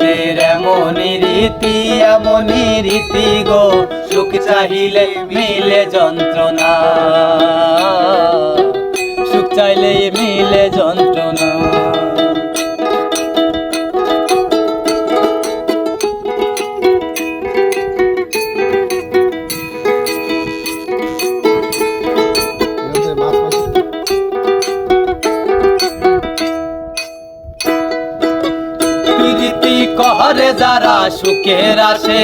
পিড়িতের এমনই রীতি এমনই রীতি গো। সুখ চাহিলে মিলে যন্ত্রণা। সুখ চাইলে প্রীতি করে যারা সুখের আসে,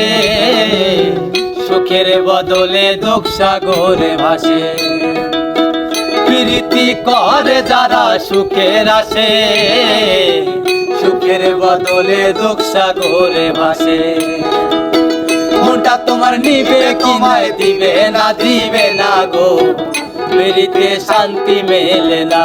সুখের বদলে দুঃখ সাগরে ভাসে। প্রীতি করে যারা সুখের আসে, সুখের বদলে দুঃখ সাগরে ভাসে। মনটা তোমার নিবে কি নাই, দিবে না দিবে না গো। মেরিতে শান্তি মেলে না।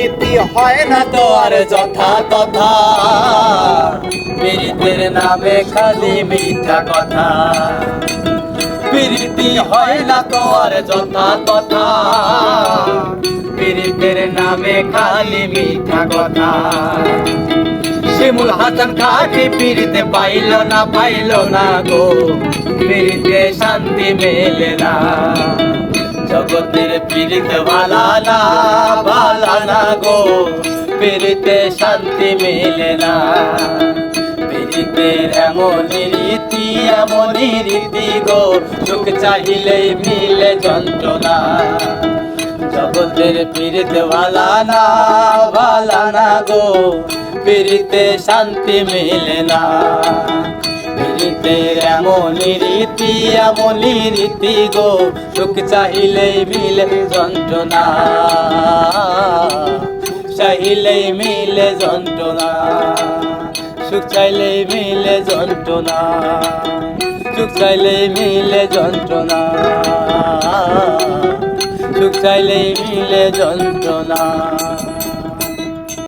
রীতি হয় না তো আর যথা তথা। পীড়িতের নামে খালি মিথ্যা কথা। প্রীতি হয় না তো আর যথা কথা পীড়িতের নামে খালি মিথ্যা কথা। শিমুল হাসান খাটি পীড়িতে পাইল না পাইল না গো। পীড়িতে শান্তি মেলে না। জগতের পীড়িত ভালা না ভালা না গো। পীড়িতে শান্তি মেলে না। পীড়িতের এমনই রীতি এমনই রীতি গো। সুখ চাহিলেই মিলে যন্ত্রণা। জগতের পীড়িত ভালা না ভালা না গো। পীড়িতে শান্তি মেলে না। পীড়িতের এমনই রীতি এমনই রীতি গো। সুখ চাহিলেই মিলে যন্ত্রণা। চাহিলেই মিলে যন্ত্রণা। সুখ চাইলেই মিলে যন্ত্রণা। সুখ চাইলেই মিলে যন্ত্রণা। সুখ চাইলেই মিলে যন্ত্রণা।